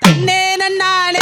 Tanena na.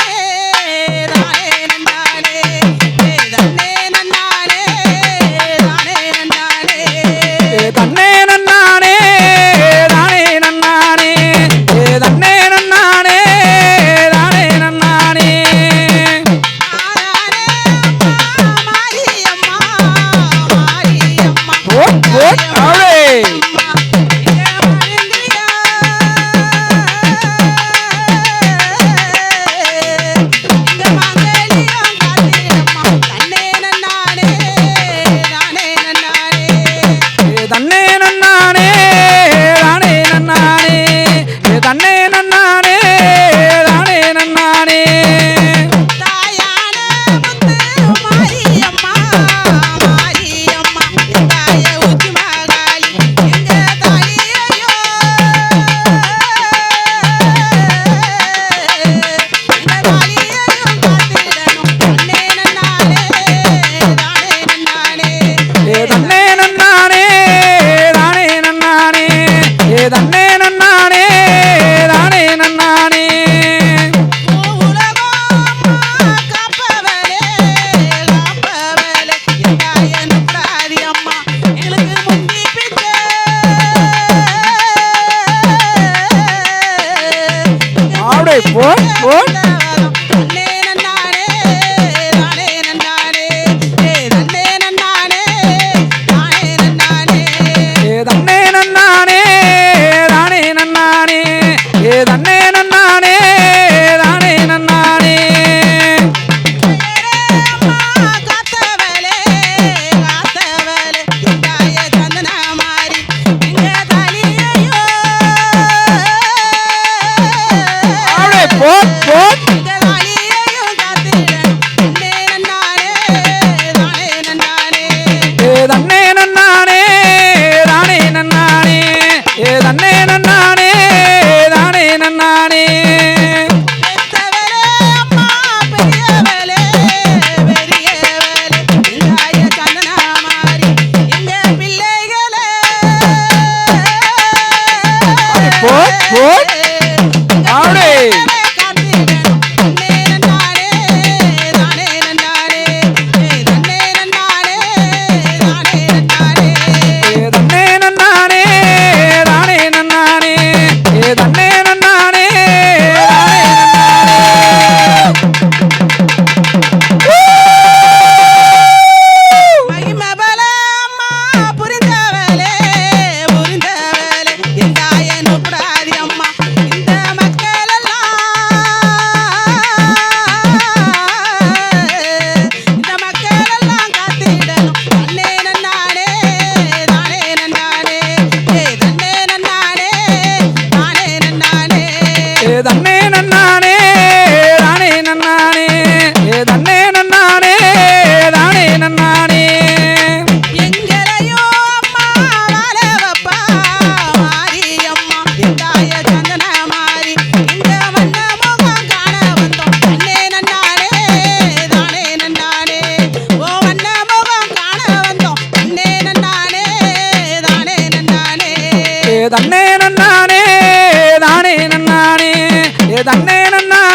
Lord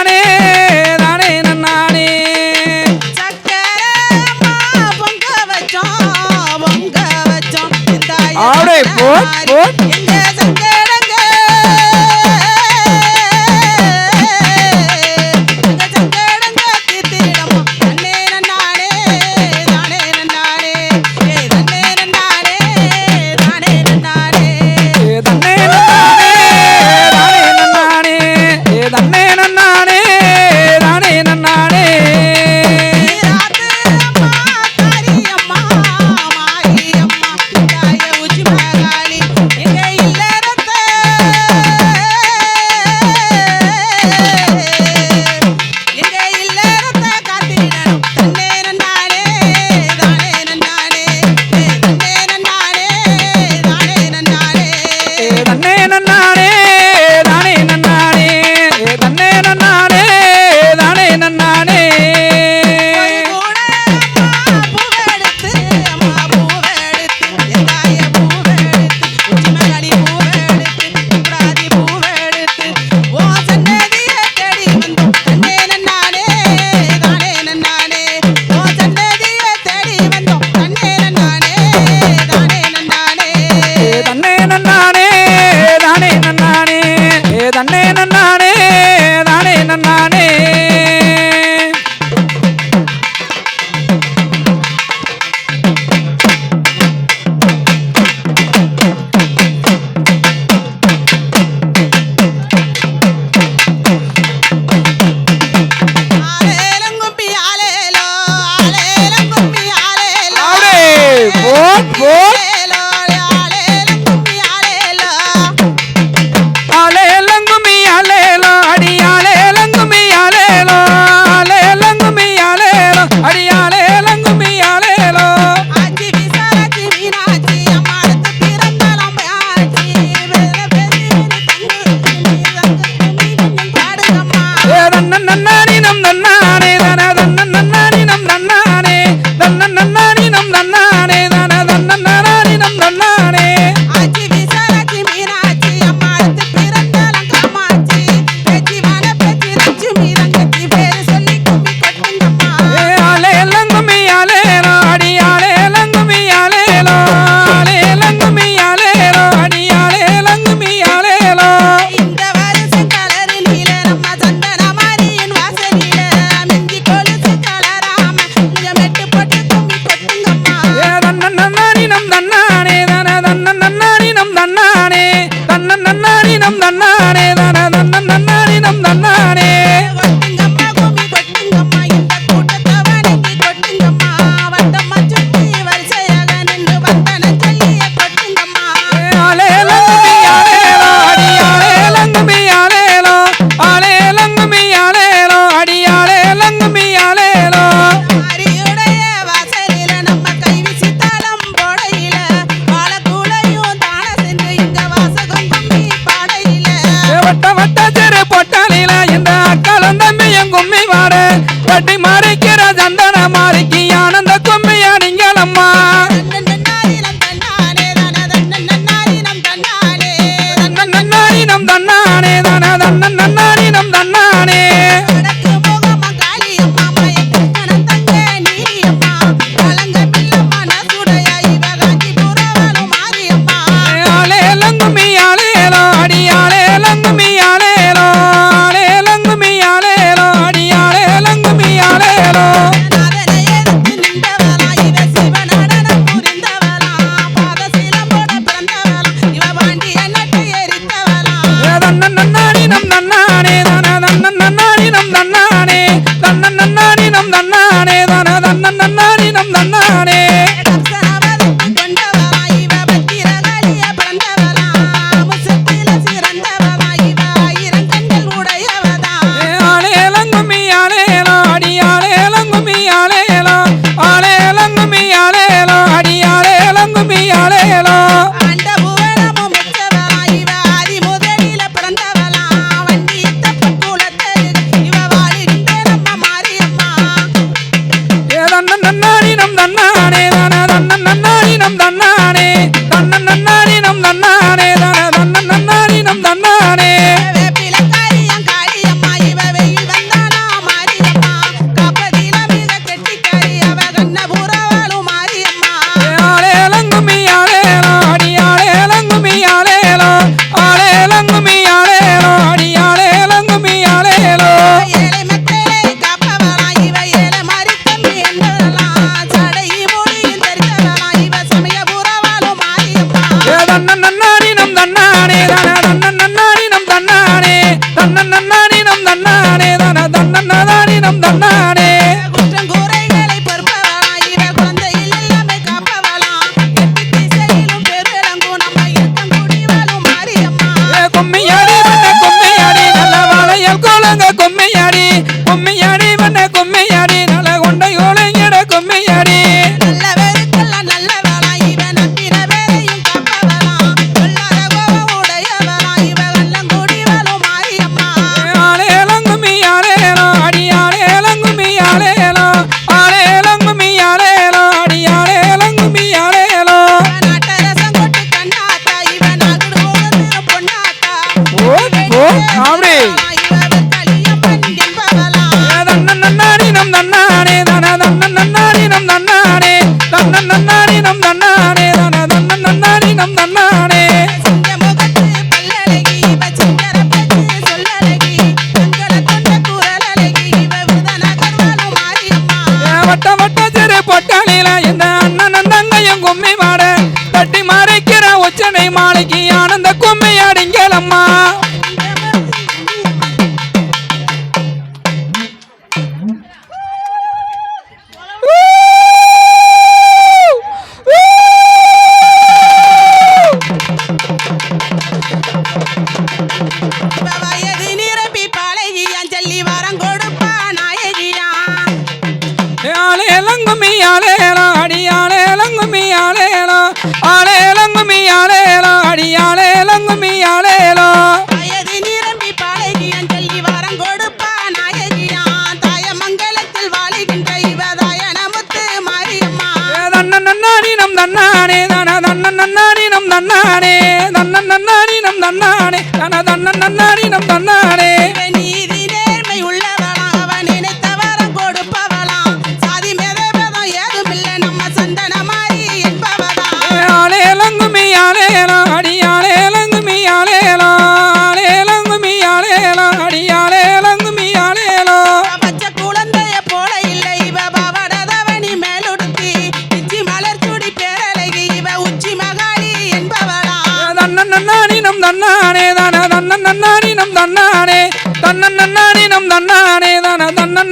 நன்னானே வட்ட வட்ட சிறு பொட்டலில இந்த அக்கலம் கும்மியாடி கும்மியாடி நன்னானி நம் தன்னானே தன தன்னன் நன்னானி நம் தன்னானே தன்னன் நன்னானி நம் தன்னானே தன தன்னன் நன்னானி நம் தன்னானே. நீதி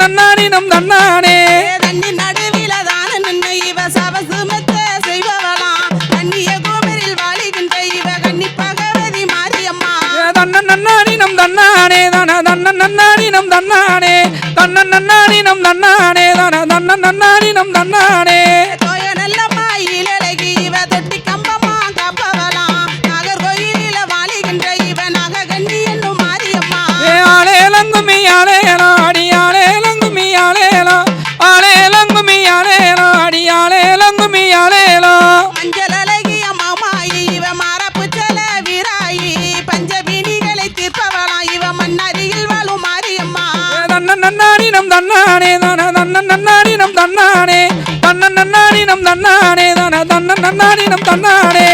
தன்னானி நம் தன்னானே தண்ணி நடுவில தான நின்று இவ சவசுமத்த செய்பவளாம் தண்ணிய கோபரில் வாழுகின்ற இவ கண்ணி பகவதி மாரியம்மா. தன்னன் நன்னானி நம் தன்னானே தான தன்னன் நன்னானி நம் தன்னானே தன்னன் நன்னானி தோய நல்ல மாயிலே தன்னானே தான தன்னன் நன்னாடி நம் தன்னானே. தன்னன் நன்னாடி நம் தன்னானே தான தன்னன் நன்னாடி தன்னானே.